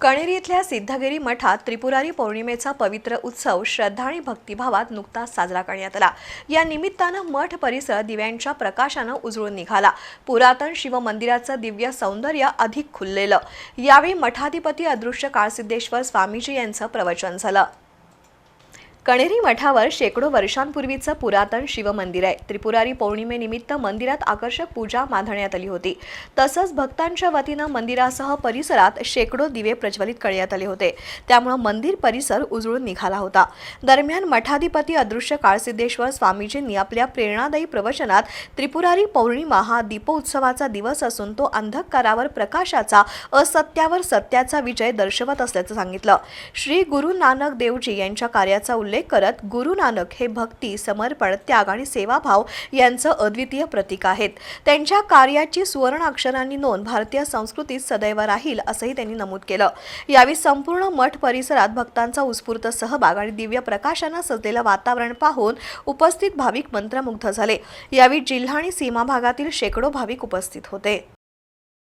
कणेरी इथल्या सिद्धगिरी मठात त्रिपुरारी पौर्णिमेचा पवित्र उत्सव श्रद्धा आणि भक्तिभावात नुकताच साजरा करण्यात आला. या निमित्तानं मठ परिसर दिव्यांच्या प्रकाशानं उजळून निघाला. पुरातन शिव मंदिराचं दिव्य सौंदर्य अधिक खुललेलं. यावेळी मठाधिपती अदृश्य काळसिद्धेश्वर स्वामीजी यांचं प्रवचन झालं. कणेरी मठावर शेकडो वर्षांपूर्वीचं पुरातन शिवमंदिर आहे. त्रिपुरारी पौर्णिमेनिमित्त मंदिरात आकर्षक पूजा बांधण्यात आली होती. तसंच भक्तांच्या वतीनं मंदिरासह परिसरात शेकडो दिवे प्रज्वलित करण्यात आले होते. त्यामुळं मंदिर परिसर उजळून निघाला होता. दरम्यान मठाधिपती अदृश्य काळसिद्धेश्वर स्वामीजींनी आपल्या प्रेरणादायी प्रवचनात त्रिपुरारी पौर्णिमा हा दीपोत्सवाचा दिवस असून तो अंधकारावर प्रकाशाचा असत्यावर सत्याचा विजय दर्शवत असल्याचं सांगितलं. श्री गुरु नानक देवजी यांच्या कार्याचा उल्लेख करत गुरु नानक हे भक्ती समर्पण त्याग आणि सेवाभाव यांचं अद्वितीय प्रतीक आहेत. त्यांच्या कार्याची सुवर्ण अक्षरांनी नोंद भारतीय संस्कृतीत सदैव राहील असंही त्यांनी नमूद केलं. यावेळी संपूर्ण मठ परिसरात भक्तांचा उत्स्फूर्त सहभाग आणि दिव्य प्रकाशानं सजलेलं वातावरण पाहून उपस्थित भाविक मंत्रमुग्ध झाले. यावेळी जिल्हा आणि सीमा भागातील शेकडो भाविक उपस्थित होते.